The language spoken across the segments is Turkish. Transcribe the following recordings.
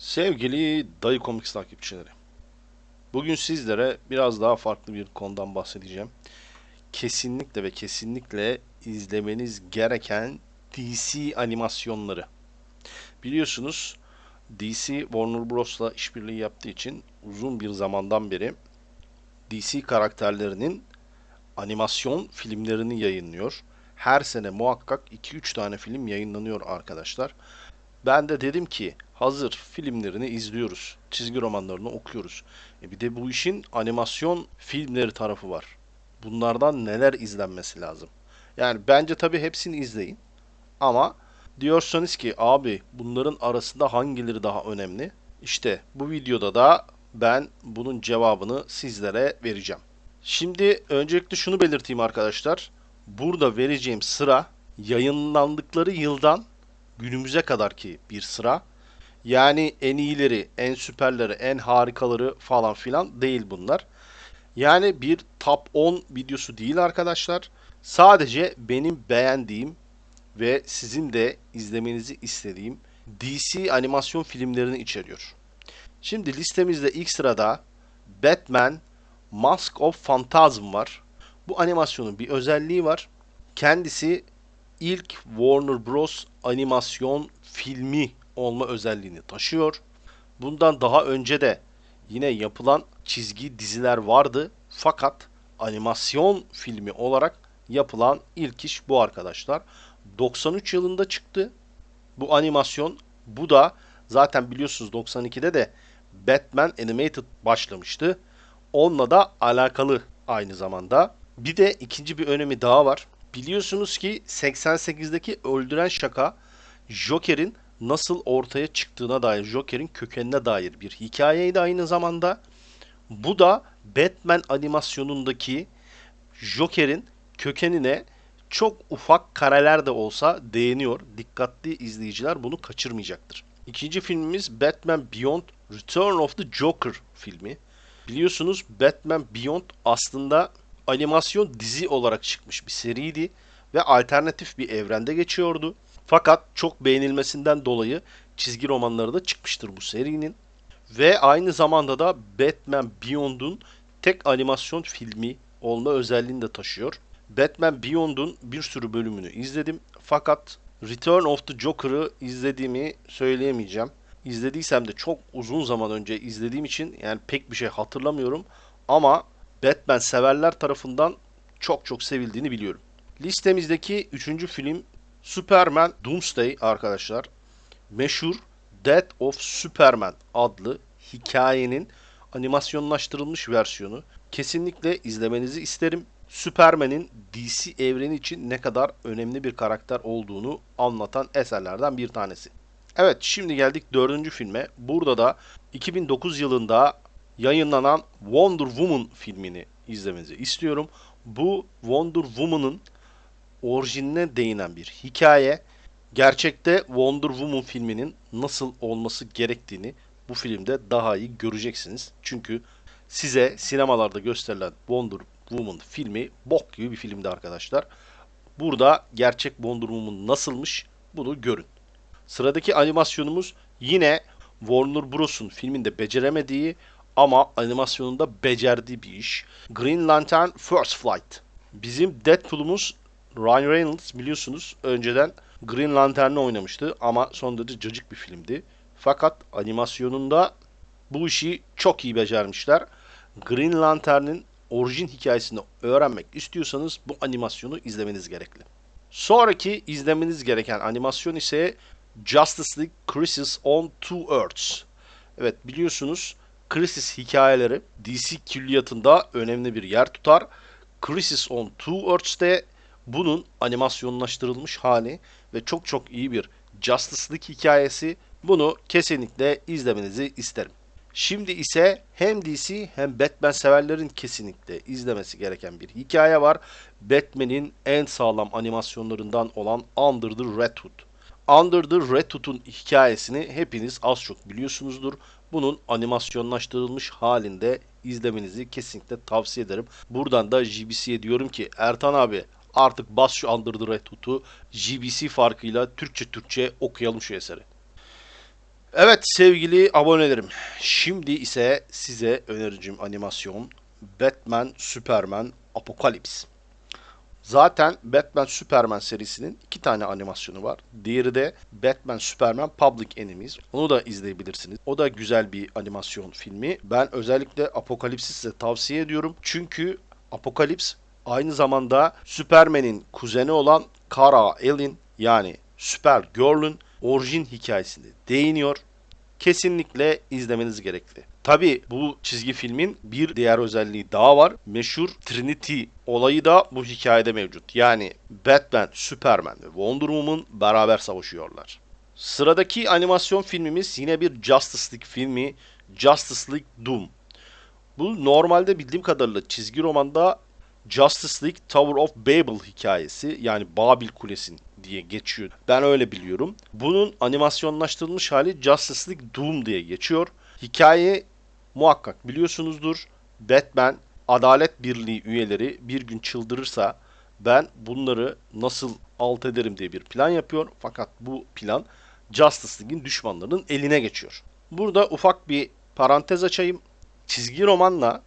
Sevgili Dayı Comics takipçileri. Bugün sizlere biraz daha farklı bir konudan bahsedeceğim. Kesinlikle ve kesinlikle izlemeniz gereken DC animasyonları. Biliyorsunuz DC Warner Bros'la işbirliği yaptığı için uzun bir zamandan beri DC karakterlerinin animasyon filmlerini yayınlıyor. Her sene muhakkak 2-3 tane film yayınlanıyor arkadaşlar. Ben de dedim ki hazır filmlerini izliyoruz. Çizgi romanlarını okuyoruz. E bir de bu işin animasyon filmleri tarafı var. Bunlardan neler izlenmesi lazım? Yani bence tabii hepsini izleyin. Ama diyorsanız ki abi bunların arasında hangileri daha önemli? İşte bu videoda da ben bunun cevabını sizlere vereceğim. Şimdi öncelikle şunu belirteyim arkadaşlar. Burada vereceğim sıra yayınlandıkları yıldan günümüze kadar ki bir sıra. Yani en iyileri, en süperleri, en harikaları falan filan değil bunlar. Yani bir top 10 videosu değil arkadaşlar. Sadece benim beğendiğim ve sizin de izlemenizi istediğim DC animasyon filmlerini içeriyor. Şimdi listemizde ilk sırada Batman Mask of Phantasm var. Bu animasyonun bir özelliği var. Kendisi ilk Warner Bros. animasyon filmi olma özelliğini taşıyor. Bundan daha önce de yine yapılan çizgi diziler vardı. Fakat animasyon filmi olarak yapılan ilk iş bu arkadaşlar. 93 yılında çıktı bu animasyon. Bu da zaten biliyorsunuz 92'de de Batman Animated başlamıştı. Onunla da alakalı aynı zamanda. Bir de ikinci bir önemi daha var. Biliyorsunuz ki 88'deki öldüren şaka Joker'in nasıl ortaya çıktığına dair, Joker'in kökenine dair bir hikayeydi aynı zamanda. Bu da Batman animasyonundaki Joker'in kökenine çok ufak kareler de olsa değiniyor. Dikkatli izleyiciler bunu kaçırmayacaktır. İkinci filmimiz Batman Beyond Return of the Joker filmi. Biliyorsunuz Batman Beyond aslında animasyon dizi olarak çıkmış bir seriydi ve alternatif bir evrende geçiyordu. Fakat çok beğenilmesinden dolayı çizgi romanları da çıkmıştır bu serinin. Ve aynı zamanda da Batman Beyond'un tek animasyon filmi olma özelliğini de taşıyor. Batman Beyond'un bir sürü bölümünü izledim. Fakat Return of the Joker'ı izlediğimi söyleyemeyeceğim. İzlediysem de çok uzun zaman önce izlediğim için yani pek bir şey hatırlamıyorum. Ama Batman severler tarafından çok çok sevildiğini biliyorum. Listemizdeki üçüncü film Superman Doomsday arkadaşlar. Meşhur Death of Superman adlı hikayenin animasyonlaştırılmış versiyonu. Kesinlikle izlemenizi isterim. Superman'in DC evreni için ne kadar önemli bir karakter olduğunu anlatan eserlerden bir tanesi. Evet şimdi geldik dördüncü filme. Burada da 2009 yılında yayınlanan Wonder Woman filmini izlemenizi istiyorum. Bu Wonder Woman'ın orijinine değinen bir hikaye. Gerçekte Wonder Woman filminin nasıl olması gerektiğini bu filmde daha iyi göreceksiniz. Çünkü size sinemalarda gösterilen Wonder Woman filmi bok gibi bir filmdi arkadaşlar. Burada gerçek Wonder Woman nasılmış bunu görün. Sıradaki animasyonumuz yine Warner Bros'un filminde beceremediği ama animasyonunda becerdiği bir iş. Green Lantern First Flight. Bizim Deadpool'umuz Ryan Reynolds biliyorsunuz önceden Green Lantern'ı oynamıştı ama son derece cacık bir filmdi. Fakat animasyonunda bu işi çok iyi becermişler. Green Lantern'in orijin hikayesini öğrenmek istiyorsanız bu animasyonu izlemeniz gerekli. Sonraki izlemeniz gereken animasyon ise Justice League Crisis on Two Earths. Evet biliyorsunuz Crisis hikayeleri DC külliyatında önemli bir yer tutar. Crisis on Two Earths'te bunun animasyonlaştırılmış hali ve çok çok iyi bir Justice League hikayesi. Bunu kesinlikle izlemenizi isterim. Şimdi ise hem DC hem Batman severlerin kesinlikle izlemesi gereken bir hikaye var. Batman'in en sağlam animasyonlarından olan Under the Red Hood. Under the Red Hood'un hikayesini hepiniz az çok biliyorsunuzdur. Bunun animasyonlaştırılmış halinde izlemenizi kesinlikle tavsiye ederim. Buradan da JBC'ye diyorum ki Ertan abi artık bas şu Under the Red Hood'u JBC farkıyla Türkçe Türkçe okuyalım şu eseri. Evet sevgili abonelerim. Şimdi ise size önereceğim animasyon Batman Superman Apokalips. Zaten Batman Superman serisinin iki tane animasyonu var. Diğeri de Batman Superman Public Enemies. Onu da izleyebilirsiniz. O da güzel bir animasyon filmi. Ben özellikle Apokalips'i size tavsiye ediyorum. Çünkü Apokalips aynı zamanda Superman'in kuzeni olan Kara Elin yani Supergirl'ün orijin hikayesine değiniyor kesinlikle izlemeniz gerekli. Tabi bu çizgi filmin bir diğer özelliği daha var. Meşhur Trinity olayı da bu hikayede mevcut. Yani Batman, Superman ve Wonder Woman beraber savaşıyorlar. Sıradaki animasyon filmimiz yine bir Justice League filmi Justice League Doom. Bu normalde bildiğim kadarıyla çizgi romanda Justice League Tower of Babel hikayesi yani Babil Kulesi diye geçiyor. Ben öyle biliyorum. Bunun animasyonlaştırılmış hali Justice League Doom diye geçiyor. Hikaye muhakkak biliyorsunuzdur. Batman Adalet Birliği üyeleri bir gün çıldırırsa ben bunları nasıl alt ederim diye bir plan yapıyor. Fakat bu plan Justice League'in düşmanlarının eline geçiyor. Burada ufak bir parantez açayım. Çizgi romanla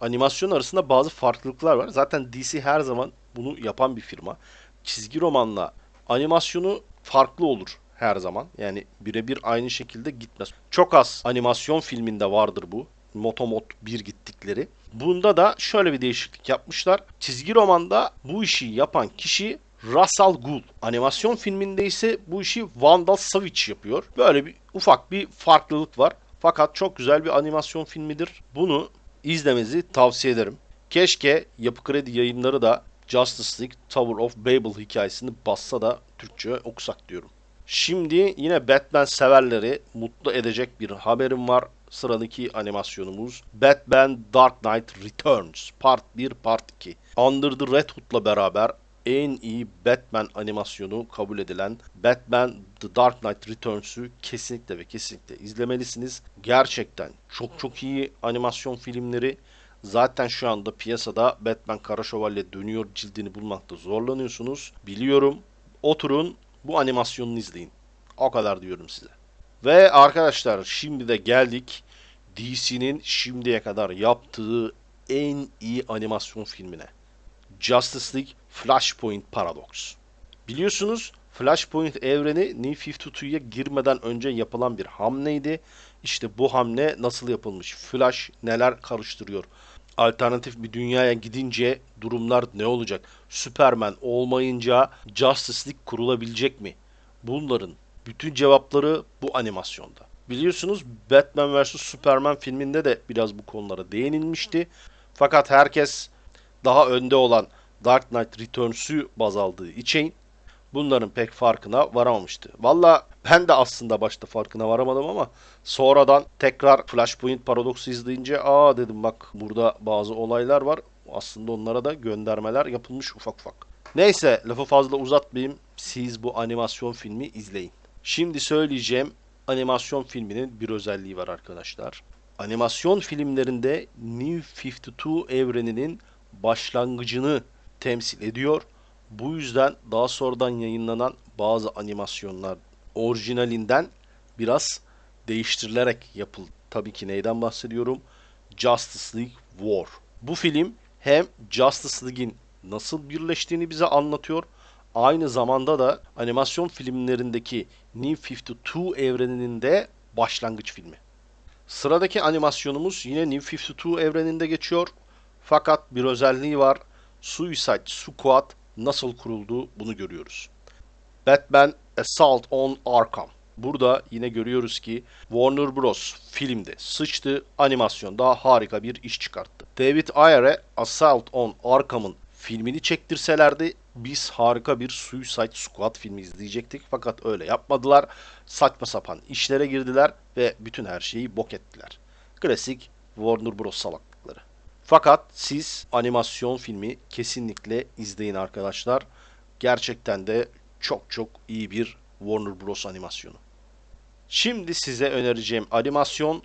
animasyon arasında bazı farklılıklar var. Zaten DC her zaman bunu yapan bir firma. Çizgi romanla animasyonu farklı olur her zaman. Yani birebir aynı şekilde gitmez. Çok az animasyon filminde vardır bu. Motomot bir gittikleri. Bunda da şöyle bir değişiklik yapmışlar. Çizgi romanda bu işi yapan kişi Russell Gould. Animasyon filminde ise bu işi Vandal Savage yapıyor. Böyle bir ufak bir farklılık var. Fakat çok güzel bir animasyon filmidir. Bunu izlemenizi tavsiye ederim. Keşke Yapı Kredi yayınları da Justice League Tower of Babel hikayesini bassa da Türkçe okusak diyorum. Şimdi yine Batman severleri mutlu edecek bir haberim var. Sıradaki animasyonumuz Batman Dark Knight Returns Part 1 Part 2. Under the Red Hood'la beraber en iyi Batman animasyonu kabul edilen Batman The Dark Knight Returns'ü kesinlikle ve kesinlikle izlemelisiniz. Gerçekten çok çok iyi animasyon filmleri. Zaten şu anda piyasada Batman Kara Şövalye dönüyor cildini bulmakta zorlanıyorsunuz. Biliyorum. Oturun bu animasyonunu izleyin. O kadar diyorum size. Ve arkadaşlar şimdi de geldik DC'nin şimdiye kadar yaptığı en iyi animasyon filmine. Justice League Flashpoint Paradox. Biliyorsunuz Flashpoint evreni New 52'ya girmeden önce yapılan bir hamleydi. İşte bu hamle nasıl yapılmış? Flash neler karıştırıyor? Alternatif bir dünyaya gidince durumlar ne olacak? Superman olmayınca Justice League kurulabilecek mi? Bunların bütün cevapları bu animasyonda. Biliyorsunuz Batman vs Superman filminde de biraz bu konulara değinilmişti. Fakat herkes daha önde olan Dark Knight Returns'ü baz aldığı için bunların pek farkına varamamıştı. Valla ben de aslında başta farkına varamadım ama sonradan tekrar Flashpoint Paradox'u izleyince aa dedim bak burada bazı olaylar var. Aslında onlara da göndermeler yapılmış ufak ufak. Neyse lafı fazla uzatmayayım. Siz bu animasyon filmi izleyin. Şimdi söyleyeceğim animasyon filminin bir özelliği var arkadaşlar. Animasyon filmlerinde New 52 evreninin başlangıcını temsil ediyor. Bu yüzden daha sonradan yayınlanan bazı animasyonlar orijinalinden biraz değiştirilerek yapıldı. Tabii ki neyden bahsediyorum? Justice League War. Bu film hem Justice League'in nasıl birleştiğini bize anlatıyor. Aynı zamanda da animasyon filmlerindeki New 52 evreninin de başlangıç filmi. Sıradaki animasyonumuz yine New 52 evreninde geçiyor. Fakat bir özelliği var. Suicide Squad nasıl kuruldu bunu görüyoruz. Batman Assault on Arkham. Burada yine görüyoruz ki Warner Bros. filmde sıçtı, animasyonda harika bir iş çıkarttı. David Ayer'e Assault on Arkham'ın filmini çektirselerdi biz harika bir Suicide Squad filmi izleyecektik. Fakat öyle yapmadılar. Saçma sapan işlere girdiler ve bütün her şeyi bok ettiler. Klasik Warner Bros. salaklıkları. Fakat siz animasyon filmi kesinlikle izleyin arkadaşlar. Gerçekten de çok çok iyi bir Warner Bros. animasyonu. Şimdi size önereceğim animasyon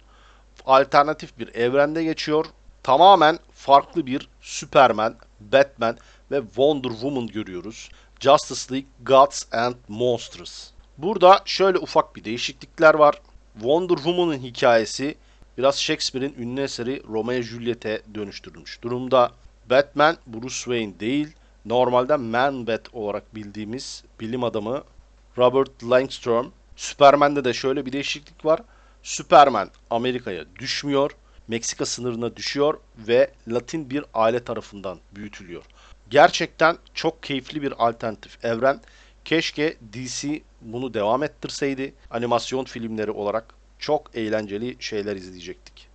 alternatif bir evrende geçiyor. Tamamen farklı bir Superman, Batman ve Wonder Woman görüyoruz. Justice League Gods and Monsters. Burada şöyle ufak bir değişiklikler var. Wonder Woman'ın hikayesi biraz Shakespeare'in ünlü eseri Romeo Juliet'e dönüştürülmüş durumda. Batman Bruce Wayne değil, normalde Man-Bat olarak bildiğimiz bilim adamı Robert Langstrom. Superman'de de şöyle bir değişiklik var. Superman Amerika'ya düşmüyor, Meksika sınırına düşüyor ve Latin bir aile tarafından büyütülüyor. Gerçekten çok keyifli bir alternatif evren. Keşke DC bunu devam ettirseydi. Animasyon filmleri olarak çok eğlenceli şeyler izleyecektik.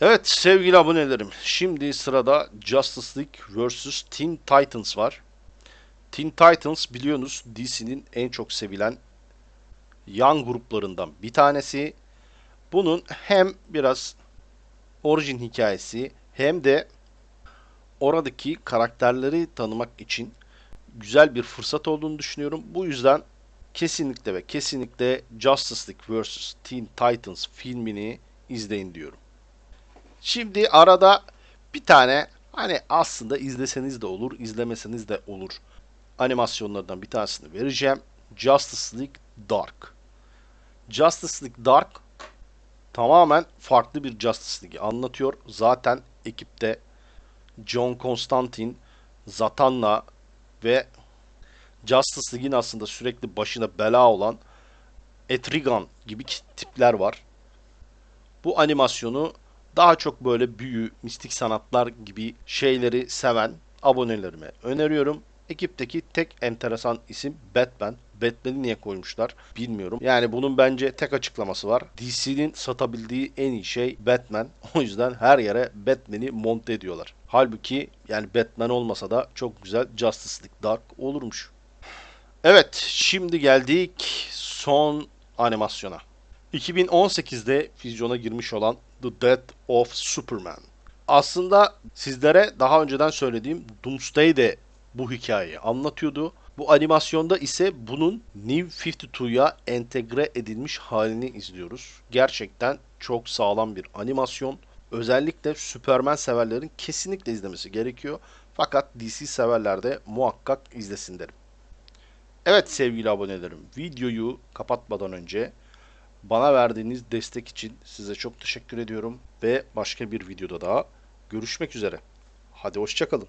Evet sevgili abonelerim. Şimdi sırada Justice League vs. Teen Titans var. Teen Titans biliyorsunuz DC'nin en çok sevilen yan gruplarından bir tanesi. Bunun hem biraz orijin hikayesi hem de oradaki karakterleri tanımak için güzel bir fırsat olduğunu düşünüyorum. Bu yüzden kesinlikle ve kesinlikle Justice League vs. Teen Titans filmini izleyin diyorum. Şimdi arada bir tane hani aslında izleseniz de olur, izlemeseniz de olur animasyonlardan bir tanesini vereceğim. Justice League Dark. Justice League Dark tamamen farklı bir Justice League'i anlatıyor. Zaten ekipte John Constantine, Zatanna ve Justice League'in aslında sürekli başına bela olan Etrigan gibi tipler var. Bu animasyonu daha çok böyle büyü, mistik sanatlar gibi şeyleri seven abonelerime öneriyorum. Ekipteki tek enteresan isim Batman. Batman'i niye koymuşlar bilmiyorum. Yani bunun bence tek açıklaması var. DC'nin satabildiği en iyi şey Batman. O yüzden her yere Batman'i monte ediyorlar. Halbuki yani Batman olmasa da çok güzel Justice League Dark olurmuş. Evet, şimdi geldik son animasyona. 2018'de vizyona girmiş olan The Death of Superman. Aslında sizlere daha önceden söylediğim Doomsday de bu hikayeyi anlatıyordu. Bu animasyonda ise bunun New 52'ya entegre edilmiş halini izliyoruz. Gerçekten çok sağlam bir animasyon. Özellikle Superman severlerin kesinlikle izlemesi gerekiyor. Fakat DC severler de muhakkak izlesin derim. Evet sevgili abonelerim, videoyu kapatmadan önce bana verdiğiniz destek için size çok teşekkür ediyorum ve başka bir videoda daha görüşmek üzere. Hadi hoşçakalın.